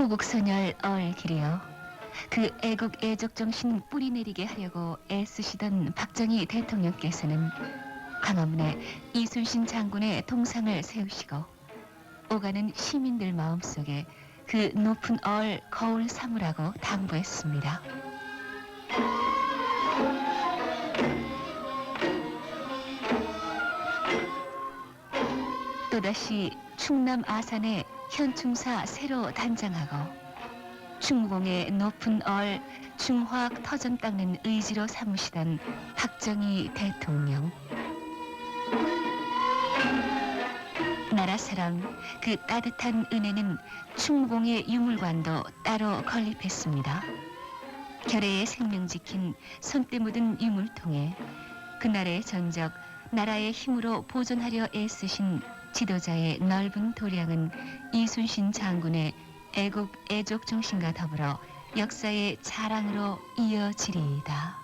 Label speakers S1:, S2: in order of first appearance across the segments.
S1: 호국선열 얼 길이여 그 애국 애적 정신 뿌리내리게 하려고 애쓰시던 박정희 대통령께서는 광화문에 이순신 장군의 동상을 세우시고 오가는 시민들 마음속에 그 높은 얼 거울 삼으라고 당부했습니다. 또다시 충남 아산에 현충사 새로 단장하고 중공의 높은 얼 중화학 터전 닦는 의지로 삼으시던 박정희 대통령. 나라 사람 그 따뜻한 은혜는 충공의 유물관도 따로 건립했습니다. 결의의 생명 지킨 손때 묻은 유물통에 그날의 전적 나라의 힘으로 보존하려 애쓰신 지도자의 넓은 도량은 이순신 장군의 애국 애족 정신과 더불어 역사의 자랑으로 이어지리이다.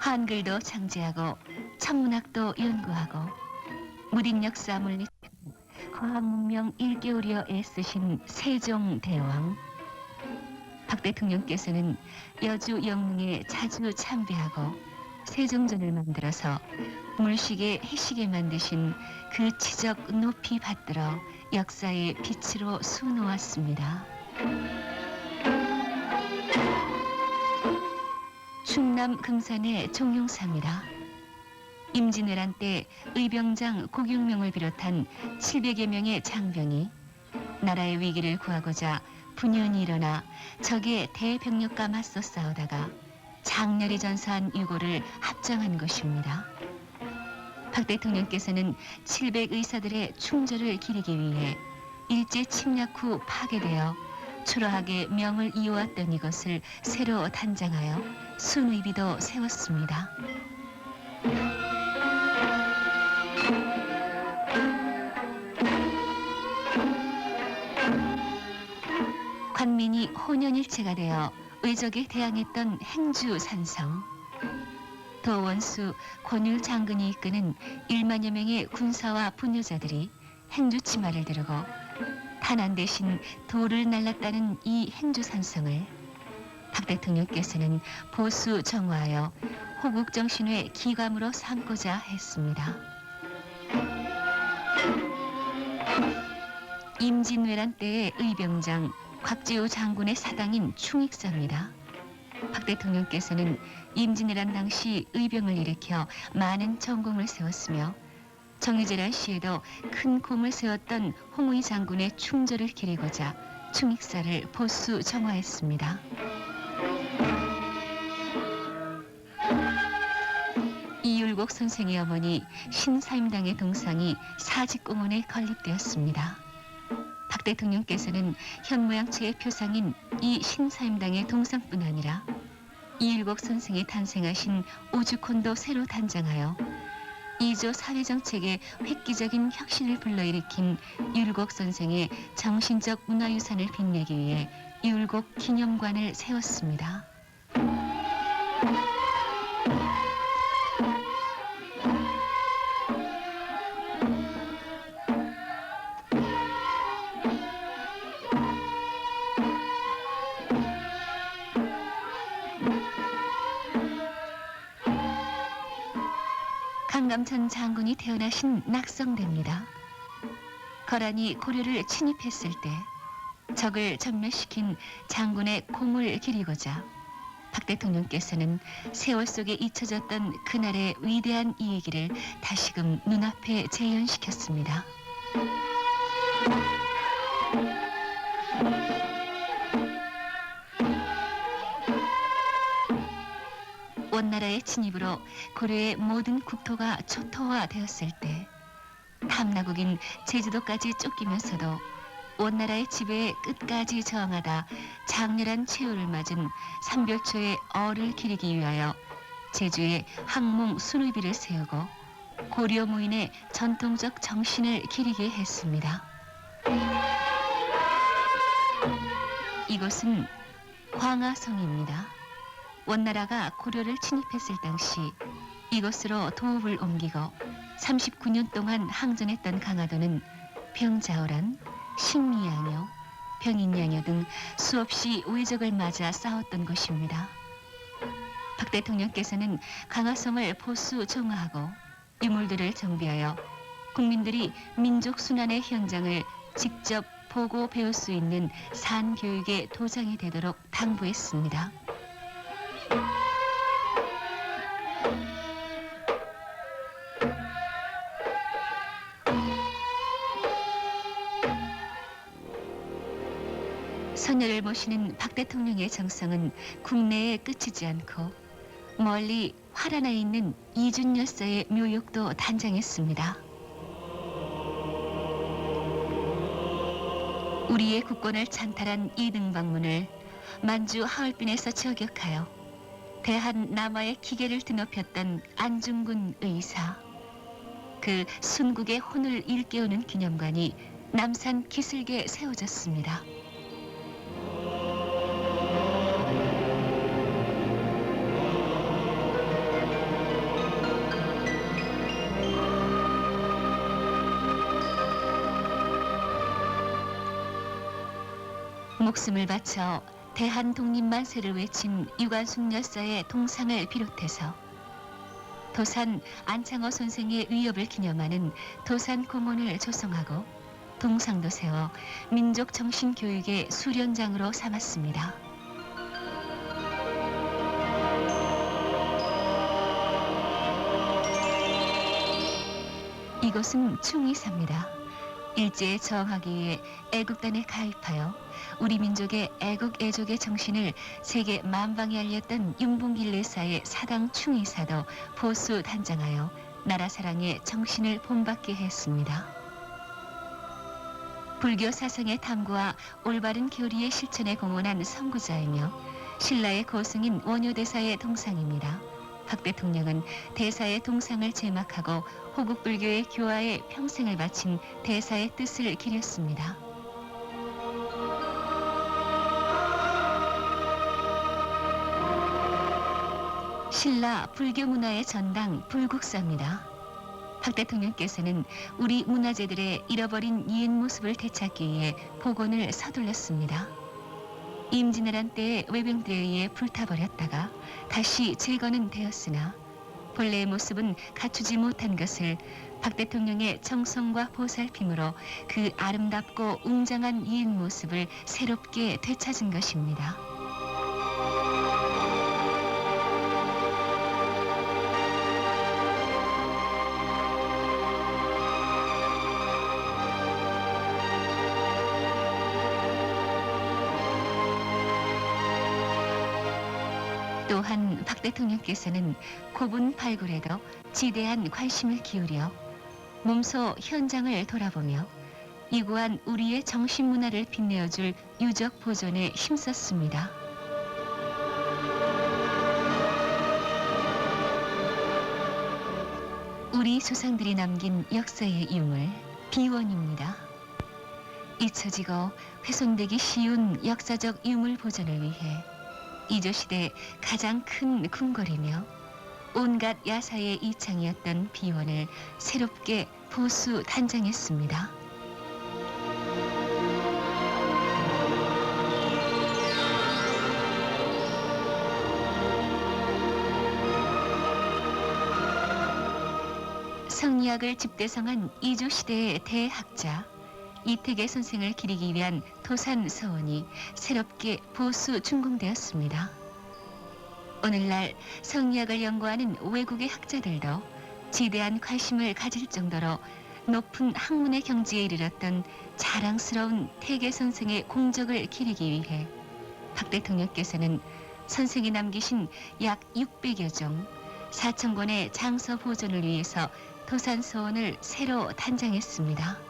S1: 한글도 창제하고 천문학도 연구하고 무딘 역사 물리 과학 문명 일개월여 애쓰신 세종대왕 박 대통령께서는 여주 영릉에 자주 참배하고 세종전을 만들어서 물시계 해시계 만드신 그 치적 높이 받들어 역사의 빛으로 수놓았습니다. 충남 금산의 종용사입니다. 임진왜란 때 의병장 고경명을 비롯한 700여 명의 장병이 나라의 위기를 구하고자 분연히 일어나 적의 대병력과 맞서 싸우다가 장렬히 전사한 유고를 합정한 것입니다. 박 대통령께서는 700 의사들의 충절을 기리기 위해 일제 침략 후 파괴되어 초라하게 명을 이어왔던 이것을 새로 단장하여 순의비도 세웠습니다. 혼연일체가 되어 의적에 대항했던 행주 산성. 도원수 권율 장군이 이끄는 1만여 명의 군사와 분유자들이 행주 치마를 두르고 탄환 대신 돌을 날랐다는 이 행주 산성을 박 대통령께서는 보수 정화하여 호국 정신의 기감으로 삼고자 했습니다. 임진왜란 때의 의병장 곽지우 장군의 사당인 충익사입니다. 박 대통령께서는 임진왜란 당시 의병을 일으켜 많은 전공을 세웠으며 정유재란 시에도 큰 공을 세웠던 홍의 장군의 충절을 기리고자 충익사를 보수 정화했습니다. 이율곡 선생의 어머니 신사임당의 동상이 사직공원에 건립되었습니다. 박 대통령께서는 현모양측의 표상인 이 신사임당의 동상뿐 아니라 이일곡 선생이 탄생하신 오죽콘도 새로 단장하여 이조 사회정책의 획기적인 혁신을 불러일으킨 율곡 선생의 정신적 문화유산을 빛내기 위해 율곡 기념관을 세웠습니다. 강감천 장군이 태어나신 낙성대입니다. 거란이 고려를 침입했을 때 적을 전멸시킨 장군의 공을 기리고자 박 대통령께서는 세월 속에 잊혀졌던 그날의 위대한 이야기를 다시금 눈앞에 재현시켰습니다. 나라의 침입으로 고려의 모든 국토가 초토화되었을 때 탐나국인 제주도까지 쫓기면서도 원나라의 지배에 끝까지 저항하다 장렬한 최후를 맞은 삼별초의 어를 기리기 위하여 제주에 항몽 순의비를 세우고 고려 무인의 전통적 정신을 기리게 했습니다. 이곳은 황하성입니다. 원나라가 고려를 침입했을 당시 이곳으로 도읍을 옮기고 39년 동안 항전했던 강화도는 병자호란, 식미양요, 병인양요 등 수없이 외적을 맞아 싸웠던 곳입니다. 박 대통령께서는 강화성을 보수 정화하고 유물들을 정비하여 국민들이 민족 순환의 현장을 직접 보고 배울 수 있는 산 교육의 도장이 되도록 당부했습니다. 모시는 박 대통령의 정성은 국내에 그치지 않고 멀리 화란에 있는 이준 열사의 묘역도 단장했습니다. 우리의 국권을 찬탈한 이등 방문을 만주 하얼빈에서 저격하여 대한 남아의 기계를 드높였던 안중근 의사. 그 순국의 혼을 일깨우는 기념관이 남산 기슭에 세워졌습니다. 목숨을 바쳐 대한 독립만세를 외친 유관순 열사의 동상을 비롯해서 도산 안창호 선생의 위협을 기념하는 도산 공원을 조성하고 동상도 세워 민족 정신 교육의 수련장으로 삼았습니다. 이곳은 충의사입니다. 일제에 저항하기 위해 애국단에 가입하여 우리 민족의 애국 애족의 정신을 세계 만방에 알렸던 윤봉길 내사의 사당 충의사도 보수 단장하여 나라 사랑의 정신을 본받게 했습니다. 불교 사상의 탐구와 올바른 교리의 실천에 공헌한 선구자이며 신라의 고승인 원효대사의 동상입니다. 박 대통령은 대사의 동상을 제막하고 호국 불교의 교화에 평생을 바친 대사의 뜻을 기렸습니다. 신라 불교 문화의 전당 불국사입니다. 박 대통령께서는 우리 문화재들의 잃어버린 옛 모습을 되찾기 위해 복원을 서둘렀습니다. 임진왜란 때에 외병들에 의해 불타버렸다가 다시 재건은 되었으나 본래의 모습은 갖추지 못한 것을 박 대통령의 정성과 보살핌으로 그 아름답고 웅장한 옛 모습을 새롭게 되찾은 것입니다. 또한 박 대통령께서는 고분 발굴에도 지대한 관심을 기울여 몸소 현장을 돌아보며 이구한 우리의 정신 문화를 빛내어줄 유적 보존에 힘썼습니다. 우리 조상들이 남긴 역사의 유물 비원입니다. 잊혀지고 훼손되기 쉬운 역사적 유물 보존을 위해 이조 시대 가장 큰 궁궐이며 온갖 야사의 이창이었던 비원을 새롭게 보수 단장했습니다. 성리학을 집대성한 이조 시대의 대학자 이태계 선생을 기리기 위한 도산 서원이 새롭게 보수 준공되었습니다. 오늘날 성리학을 연구하는 외국의 학자들도 지대한 관심을 가질 정도로 높은 학문의 경지에 이르렀던 자랑스러운 태계 선생의 공적을 기리기 위해 박 대통령께서는 선생이 남기신 약 600여 종 4천 권의 장서 보존을 위해서 도산 서원을 새로 단장했습니다.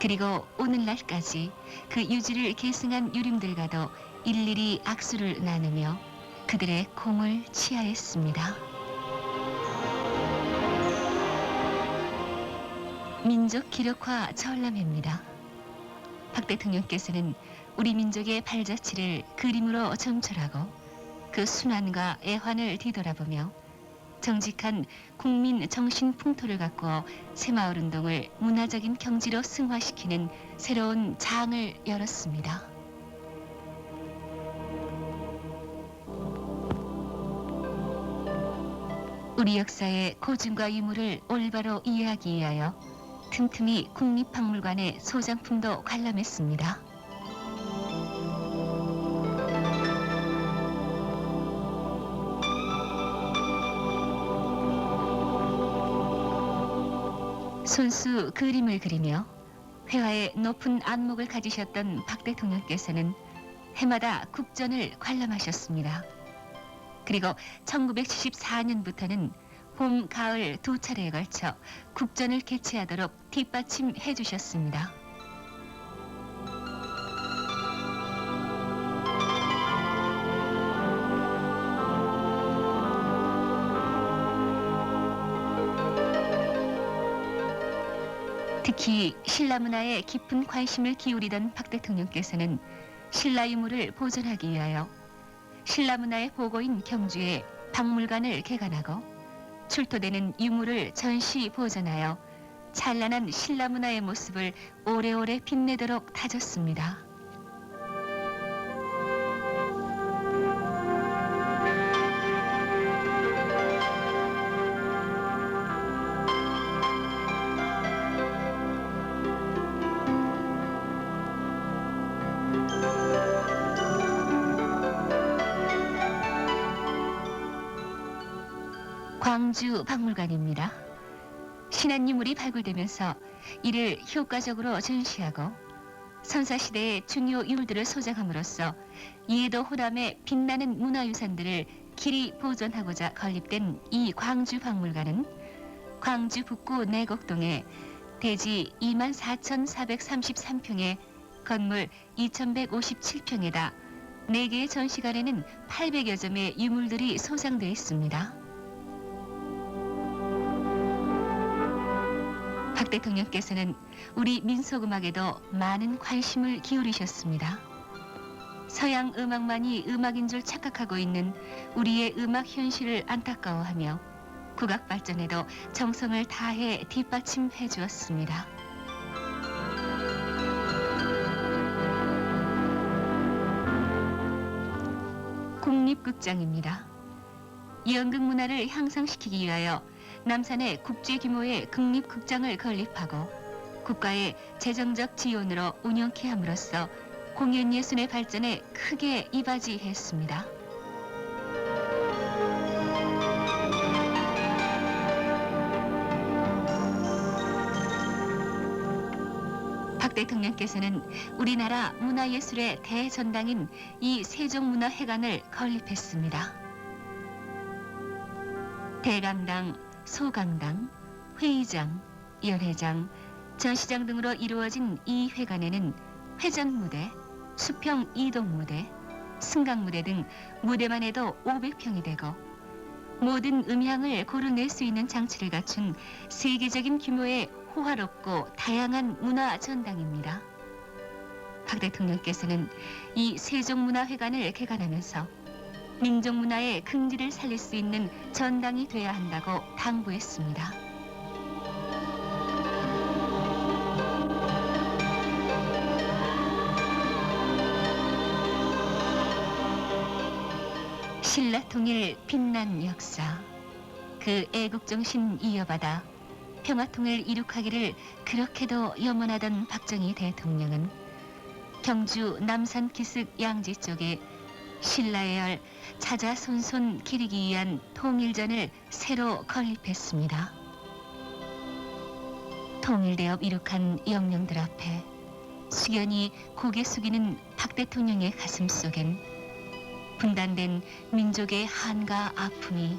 S1: 그리고 오늘날까지 그 유지를 계승한 유림들과도 일일이 악수를 나누며 그들의 공을 치하했습니다. 민족 기록화 전람회입니다. 박 대통령께서는 우리 민족의 발자취를 그림으로 점철하고 그 순환과 애환을 뒤돌아보며 정직한 국민 정신 풍토를 가꾸어 새마을 운동을 문화적인 경지로 승화시키는 새로운 장을 열었습니다. 우리 역사의 고증과 유물을 올바로 이해하기 위하여 틈틈이 국립박물관의 소장품도 관람했습니다. 손수 그림을 그리며 회화의 높은 안목을 가지셨던 박 대통령께서는 해마다 국전을 관람하셨습니다. 그리고 1974년부터는 봄, 가을 두 차례에 걸쳐 국전을 개최하도록 뒷받침해 주셨습니다. 특히 신라 문화에 깊은 관심을 기울이던 박 대통령께서는 신라 유물을 보존하기 위하여 신라 문화의 보고인 경주에 박물관을 개관하고 출토되는 유물을 전시 보존하여 찬란한 신라 문화의 모습을 오래오래 빛내도록 다졌습니다. 광주 박물관입니다. 신한 유물이 발굴되면서 이를 효과적으로 전시하고 선사시대의 중요 유물들을 소장함으로써 이해도 호남의 빛나는 문화유산들을 길이 보존하고자 건립된 이 광주 박물관은 광주 북구 내곡동에 대지 24,433평의 건물 2,157평에다 4개의 전시관에는 800여 점의 유물들이 소장되어 있습니다. 박 대통령께서는 우리 민속음악에도 많은 관심을 기울이셨습니다. 서양 음악만이 음악인 줄 착각하고 있는 우리의 음악 현실을 안타까워하며 국악 발전에도 정성을 다해 뒷받침해 주었습니다. 국립극장입니다. 연극 문화를 향상시키기 위하여 남산에 국제 규모의 국립극장을 건립하고 국가의 재정적 지원으로 운영케 함으로써 공연 예술의 발전에 크게 이바지했습니다. 박 대통령께서는 우리나라 문화예술의 대전당인 이 세종문화회관을 건립했습니다. 대강당, 소강당, 회의장, 연회장, 전시장 등으로 이루어진 이 회관에는 회전 무대, 수평 이동 무대, 승강 무대 등 무대만 해도 500평이 되고 모든 음향을 고르낼 수 있는 장치를 갖춘 세계적인 규모의 호화롭고 다양한 문화 전당입니다. 박 대통령께서는 이 세종문화회관을 개관하면서 민족 문화의 긍지를 살릴 수 있는 전당이 돼야 한다고 당부했습니다. 신라 통일 빛난 역사 그 애국 정신 이어받아 평화 통일 이룩하기를 그렇게도 염원하던 박정희 대통령은 경주 남산 기슭 양지 쪽에 신라의 열 찾아 손손 기리기 위한 통일전을 새로 건립했습니다. 통일되어 이룩한 영령들 앞에 숙연히 고개 숙이는 박 대통령의 가슴 속엔 분단된 민족의 한과 아픔이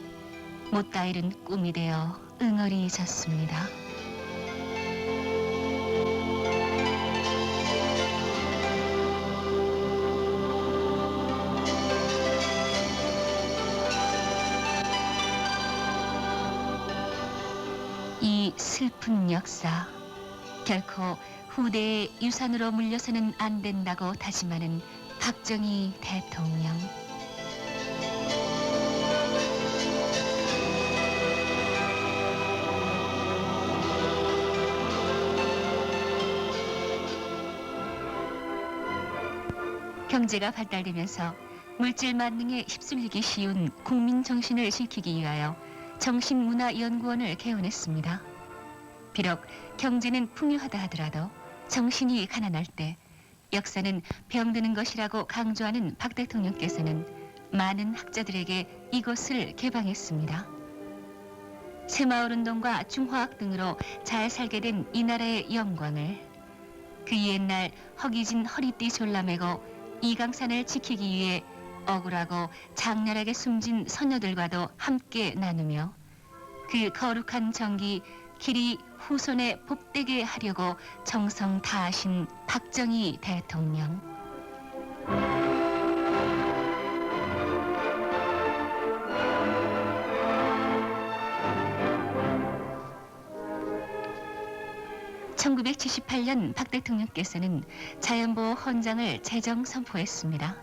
S1: 못다 이룬 꿈이 되어 응어리 졌습니다. 슬픈 역사. 결코 후대에 유산으로 물려서는 안 된다고 다짐하는 박정희 대통령. 경제가 발달되면서 물질 만능에 휩쓸리기 쉬운 국민 정신을 지키기 위하여 정신문화연구원을 개원했습니다. 비록 경제는 풍요하다 하더라도 정신이 가난할 때 역사는 병드는 것이라고 강조하는 박 대통령께서는 많은 학자들에게 이곳을 개방했습니다. 새마을운동과 중화학 등으로 잘 살게 된 이 나라의 영광을 그 옛날 허기진 허리띠 졸라매고 이강산을 지키기 위해 억울하고 장렬하게 숨진 선녀들과도 함께 나누며 그 거룩한 정기 길이 후손에 복되게 하려고 정성 다하신 박정희 대통령. (1978년) 박 대통령께서는 자연보호 헌장을 제정 선포했습니다.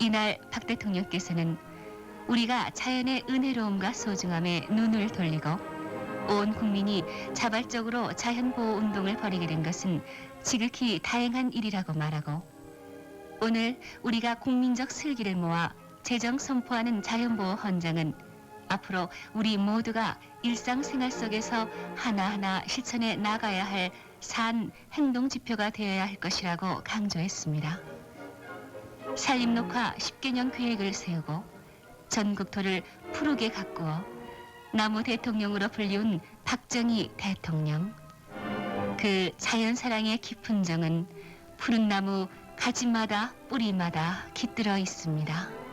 S1: 이날 박 대통령께서는 우리가 자연의 은혜로움과 소중함에 눈을 돌리고 온 국민이 자발적으로 자연보호 운동을 벌이게 된 것은 지극히 다행한 일이라고 말하고 오늘 우리가 국민적 슬기를 모아 제정 선포하는 자연보호 헌장은 앞으로 우리 모두가 일상생활 속에서 하나하나 실천해 나가야 할 산 행동 지표가 되어야 할 것이라고 강조했습니다. 산림녹화 10개년 계획을 세우고 전국토를 푸르게 가꾸어 나무 대통령으로 불리운 박정희 대통령. 그 자연 사랑의 깊은 정은 푸른 나무 가지마다 뿌리마다 깃들어 있습니다.